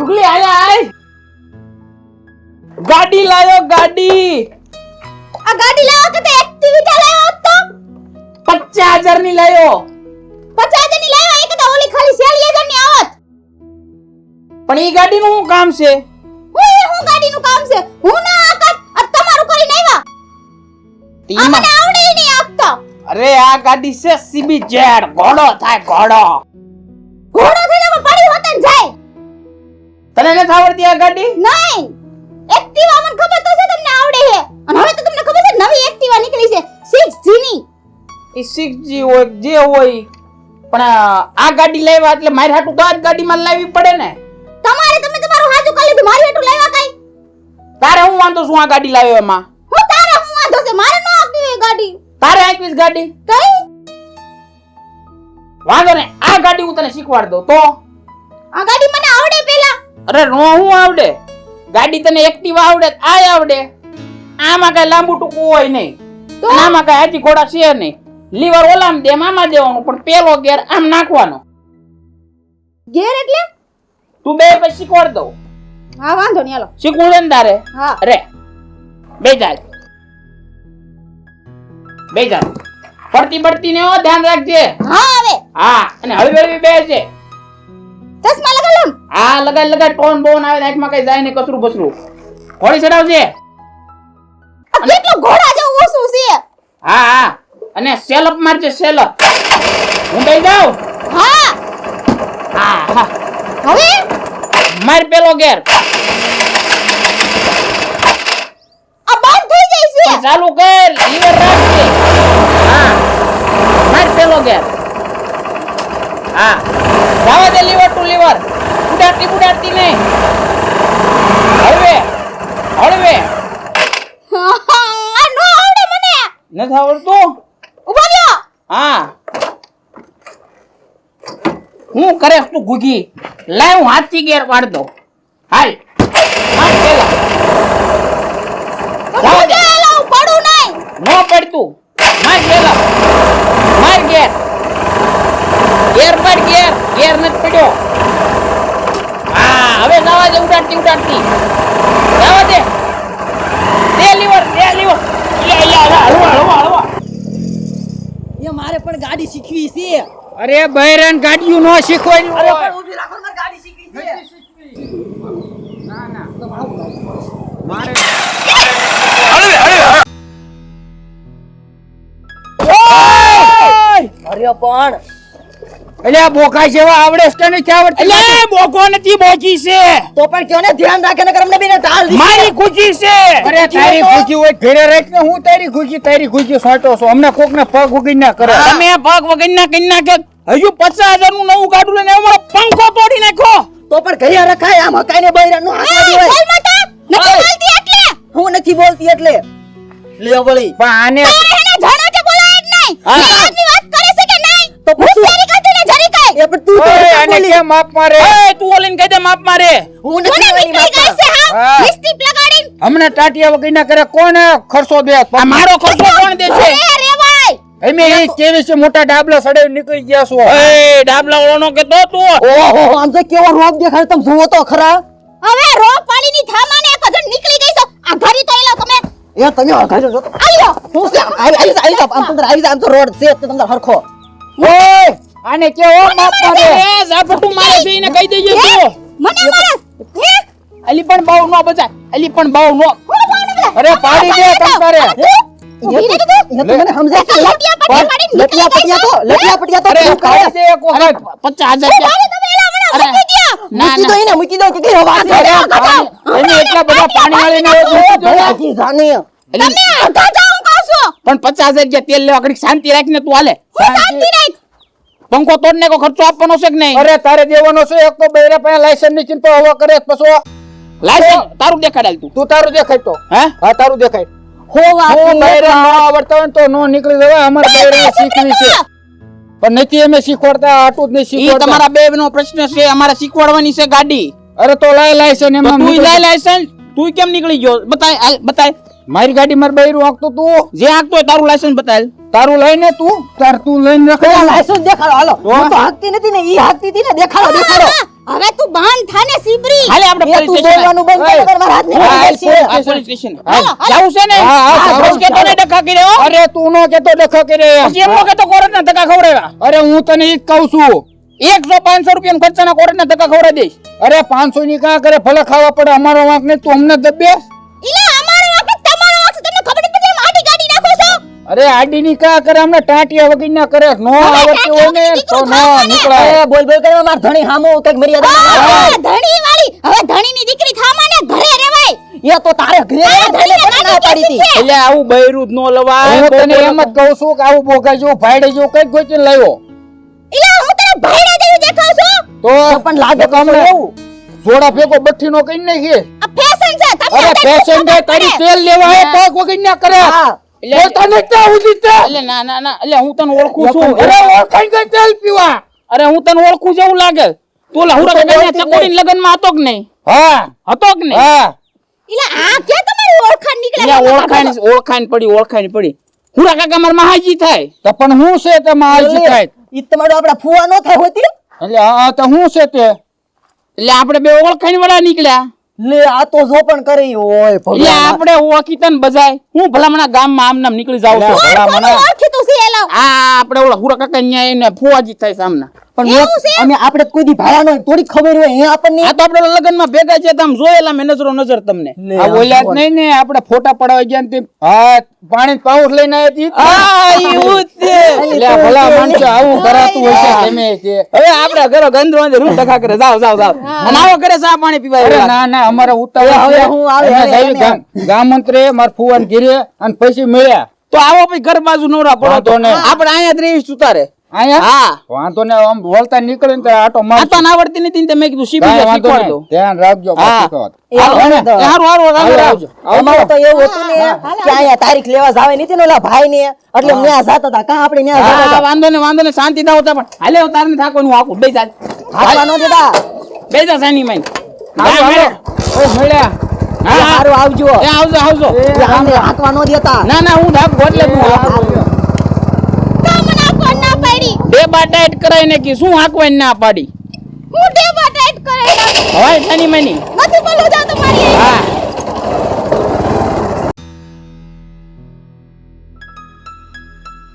Googly આય આય. ગાડી લાયો ગાડી. આ ગાડી લાવો કે તે એક્ટિવિટી લાવો તો 50000 ની લાયો. 50000 ની લાયો એક તો ઓલી ખાલી શેલી હજારની આવત. પણ ઈ ગાડી નું શું કામ છે? હું ગાડી નું કામ છે? હું ના આકત તમારું કરીને આવ્યા. મને આવડે નહીં આપતો. અરે આ ગાડી છે સીબી જેડ. ઘોડો થાય ઘોડો. ઘોડો થઈને પણ પડી હોત જાય. તને નથી આવડતી આ ગાડી? નહીં! એક્ટિવા મને ખબર તો છે તમને આવડે છે અને હવે તો તમને ખબર છે નવી એક્ટિવા નીકળી છે. 6G ની એ 6G હોય જે હોય. પણ આ ગાડી લાવ્યા એટલે મારી હાટુ તો આ ગાડીમાં લાવવી પડે ને. તમારે તમે તમારું હાજુ કરી લીધું મારી હાટુ લાવ્યા કઈ? તારે હું વાંધો શું આ ગાડી લાવ્યો એમાં? હું તારે હું વાંધો છે? મારે ન આપતી એ ગાડી. તારે આંકવીસ ગાડી? કઈ? વાંધો ને આ ગાડી હું તને શીખવાડ દઉં. તો? આ ગાડી મને અરે રો હું આવડે? ગાડી તને એક્ટિવા આવડે આ આવડે. આમાં કઈ લાંબુ ટૂંકું હોય નહીં. તો? આમાં કઈ હાથી ઘોડા છે નહીં. લીવર ઓલામ દે આમાં દેવાનું પણ પેલો ગેર આમ નાખવાનો. ગેર એટલે? તું બે પછી શીખવાડ દઉં. હા વાંધો નહીં હાલો. શીખવું છે ને તારે? હા. રે. બે જાય બે જાય પડતી પડતી ને ધ્યાન રાખજે. હા હવે. હા અને હળવી હળવી બે છે ચશ્મા લગાડ લમ આ લગાડ લગાડ. ટોન બોન આવે આંખમાં કઈ જાય ને કસરું બસરું. ઘોડી ચડાવજે. કેટલો ઘોડા જેવું ઓછું છે. હા હા. અને સેલઅપ મારજે સેલઅપ. હું દઈ દઉં હા. હા હા. હવે? માર પેલો ગેર આ બંધ થઈ જાય છે. ચાલુ કર લીવર રાખજે. હા. માર પેલો ગેર હા. જવા દે લીવર ટુ લીવર. ઉડાડતી ઉડાડતી નહીં. હળવે હળવે. આ નો આવડે મને. નથી આવડતું? ઊભા રહ્યો. હા. હું કરે તું ગુગી. લાય હું હાથથી ગેર પાડ દો હાલ. માર પેલા. જવા દે હું પડું નહીં. નો પડતું. માર પેલા. માર ગેર. ગેર પર ગેર ગેર નથી પડ્યો. હા હવે જવા દે ઉડાડતી ઉડાડતી. જવા દે દે લીવર દે લીવર. એ મારે પણ ગાડી શીખવી છે. અરે બહેરાન ગાડીઓ નો શીખવાડ્યું અરે પણ ઊભી રાખો ને ગાડી શીખવી છે. અરે પણ એટલે આ બોકા જેવા આવડે છે કે નથી આવડતી એટલે બોકો નથી બોકી છે. તો પણ કયો ને ધ્યાન રાખે ને કરમને બેને તાલ. મારી ખુશી છે. અરે તારી ખુશી હોય ઘરે રાખ ને હું તારી ખુશી તારી ખુશી સોટો છો. અમને કોક ને પગ વગર ના કરે. તમે પગ વગર ના કઈ નાખે. હજુ પચાસ હજારનું નવું ગાડું લઈને અમારો પંખો તોડી નાખો તો પણ ઘરે રખાય આમ હકાઈને બૈરા નો હાથ એ, વાગી હોય. બોલ માતા નથી બોલતી એટલે હું નથી બોલતી એટલે. લે વળી. પણ આને જાણો કે બોલાય જ નહીં હા. વાત કરે છે કે નહીં? તો પછી- હોશિયારી કાઢી ને જરી કાંઈ. એ પણ તું તો આને બોલી. માપ મારે? તું ઓલીને કહી દે માપ મારે. હું નથી બોલી નીકળી ગઈ બાપા. છે હા? હા. લિપસ્ટિક લગાડીને. હમણાં ટાટિયા વગર ના કરે કોણ ખર્ચો દે મારો ખર્ચો કોણ દે છે? એ કેવી મોટા ડાબલા સડે નીકળી ગયા છો? એ ડાબલા ઓળો કે તો તું ઓહો આમ તો કેવો રોપ દેખાય તમે જુઓ તો ખરા. હવે રો પાણીની થામાને એક નીકળી ગઈ છો. આ ઘરી તો એલો તમે. એ તમે હકાઈ જો. આલ્યો હું આમ આવી આવી આવી આમ તમને આવી આમ તો રોડ છે તો તમને હરખો. ઓય આને કેવો માપ મારે એ ઝાપટું મારે છે એને કહી દેજો તો મને મારે અલી પણ બહુ નો બજા અલી પણ બહુ નો. અરે પાડી દે કમ ઊભી રહી તું. એ તો મને સમજાય છે. લટિયા પટિયા પાડીને નીકળી લટિયા ગઈ છો. પટિયા તો લટિયા પટિયા તો અરે તું પાડી દે એક વખત. પચાસ હજાર એ ભાડું તમે એલા મને અરે. મૂકી દ્યો. ના મૂકી દો ના એને મૂકી દો કે કઈ વાત અરે, પાણી- પચાસ હજાર રૂપિયા તેલ લેવા શાંતિ રાખીને તું હાલે. શાંતિ. રાખ. પંખો તોડને કો ખર્ચો આપવાનો છે કે નહીં? અરે તારે દેવાનો છે. એક તો બેરે પાસે લાયસન્સની ચિંતા હોવા કરે પછી લાયસન્સ તારું દેખાડાલ તું. તું તારું દેખાય તો. હે? હા તારું દેખાય. હો વાત બૈરા ન આવડતા હોય તો નો નીકળી જવાય. અમાર બેરે શીખવી છે. પણ નથી અમે શીખવાડતા આટું જ નહીં શીખવાડતા. તમારા બે નો પ્રશ્ન છે અમારે શીખવાડવાની છે ગાડી. અરે તો લાય લાયસન્સ એમાં તું લાય લાયસન્સ તું કેમ નીકળી ગયો? બતાય બતાય. મારી ગાડી માર બૈરું આંકતો તું. જે આંકતો હોય તારું લાયસન્સ બતાય. તારું લઈને તું? તાર તું લઈને પેલા લાયસન્સ દેખાડો હાલો. હું? તો હાકતી નથી ને ઈ હાકતી હતી ને દેખાડો દેખાડો. હવે તું બાંધ થાને સીબરી. હાલે આપણે પોલીસ સ્ટેશન. બોલવાનું બંધ કર મારા હાથની. આ પોલીસ સ્ટેશન. જાવું છે ને? હા, હા, હા, જાવું. રોજ છે. કેતો ને ડખા કર્યો અરે તું નો કેતો ડખા કરે પછી એમ નો કેતો કોરટ ના ધક્કા ખવડાવ્યા. અરે હું તને ઈ જ કહું છું. એકસો પાંચસો રૂપિયા ખર્ચાના કોર્ટ ના ધક્કા ખવડાવી દઈશ. અરે પાંચસો ની કા કરે? ભલે ખાવા પડે અમારો વાંક નહીં તું અમને દબે ઇલા અમારો વાંક જ તમારો વાંક છે તમને ખબર નથી પડતી આડી ગાડી નાખો છો અરે આડી ની કા કરે? અમને ટાંટિયા વગર ના કરે. નો આવડતી હોય ને તો નો નીકળાય. બોલ બોલ કરે માર ધણી હામો કંઈક મર્યાદા ધણી વાળી હવે ધણીની દીકરી થામાને ઘરે રેવાય એ તો તારે ઘરે ધણી ને ના પાડી હતી એટલે આવું બૈરું જ નો લવાય હું તને એમ જ કહું છું કે આવું બોગા જો ભાડે જો કઈ ગોચી લાવ્યો. એટલે હું તને ભાડે જેવી દેખાવ છું. તો પણ લાગે તો અમને એવું. જોડા ફેકો બઠ્ઠી નો કઈ નાખી કે ફેશન છે તમે અરે ફેશન છે તારી તેલ લેવા હે તો વગર ના કરે. હા. એટલે- બોલતા નથી સુધી એટલે ના ના ના એટલે હું તને ઓળખું છું. અરે ઓળખાઈ ગઈ તેલ પીવા? અરે હું તને ઓળખું જેવું લાગે. તું ઓલા હુરા ચકોડી લગન લગ્નમાં હતો કે નહીં? હા. હતો કે નહીં? હા. એટલે આ કે તમારી ઓળખાણ નીકળે? એટલે ઓળખાણ ઓળખાણ પડી ઓળખાણ પડી. હુરા કાકા મારા મહાજી થાય. તો પણ હું છે તે મહાજી થાય? ઈ તમારો આપડા ફુવા નો થાય હોતી. એટલે હા તો હું છે તે? એટલે આપણે બે ઓળખાણ વાળા નીકળ્યા. લે આ તો જો પણ કરી ઓય ભગવાન. આપણે ઓળખી તને બજાય હું ભલામણા ગામમાં આમ નામ નીકળી જાવ છું. ભલા ઓળખીતું છે આ આપણે ઓલા હુરા કાકા ન્યા એને ફુવાજી થાય સામના પણ એવું મેં- છે? અમે આપણે કોઈ દી ભાડા નો થોડી ખબર હોય એ આપણને આ તો આપણે લગ્નમાં ભેગા છે તો જોયેલા મેં નજરો નજર તમને. આ બોલ્યા જ નહીં ને આપણે ફોટા પડાવી ગયા ને હા પાણી પાઉસ લઈને આવ્યા તી. આ એવું છે. એટલે ભલા માણસો આવું કરાતું હોય છે ગમે તે. હવે આપણે ઘરો ગંધ વાંધે રૂમ ટકા કરે. જાવ જાવ જાવ અને આવો કરે ચા પાણી પીવા અરે ના ના અમારે ઉતાવળ હવે. હું આવે, ગામ મંત્રી માર ફુવાન ઘીરે અને પછી મળ્યા. તો આવો પછી ઘર બાજુ નવરા પડો તો. વાંધો આપણે અહીંયા જ રહીશું તારે. અહીંયા? હા. વાંધો ને આમ બોલતા નીકળે ને આટો માર આટો ના આવડતી નથી તે મેં કીધું શીખી જા શીખવાડ દો. ધ્યાન રાખજો ને. અમારે તો એવું હતું ને કે અહીંયા તારીખ લેવા જાવે નથી ને ઓલા ભાઈ ને એટલે ન્યા જાતા હતા. કા આપણે ન્યા હા, જાતા હતા? વાંધો ને વાંધો ને શાંતિ થાવ તા પણ હાલે તારે થાકો હું આખું બે જા. હાલવા નો દેતા. બે જા સાની માઈ હાલો, હાલો. ઓય, મળ્યા. સારું આવજો. એ આવજો આવજો. આને હાથવા નો દેતા. ના ના હું ધાક એટલે તું હાક. કામ ના કોણ ના પાડી બે બાટાઈટ કરાઈ કે શું હાકવાની ના પાડી? હું બા ટાઈટ કરાઈ હવે સાની મની. નથી બોલું જા તમારી. હા.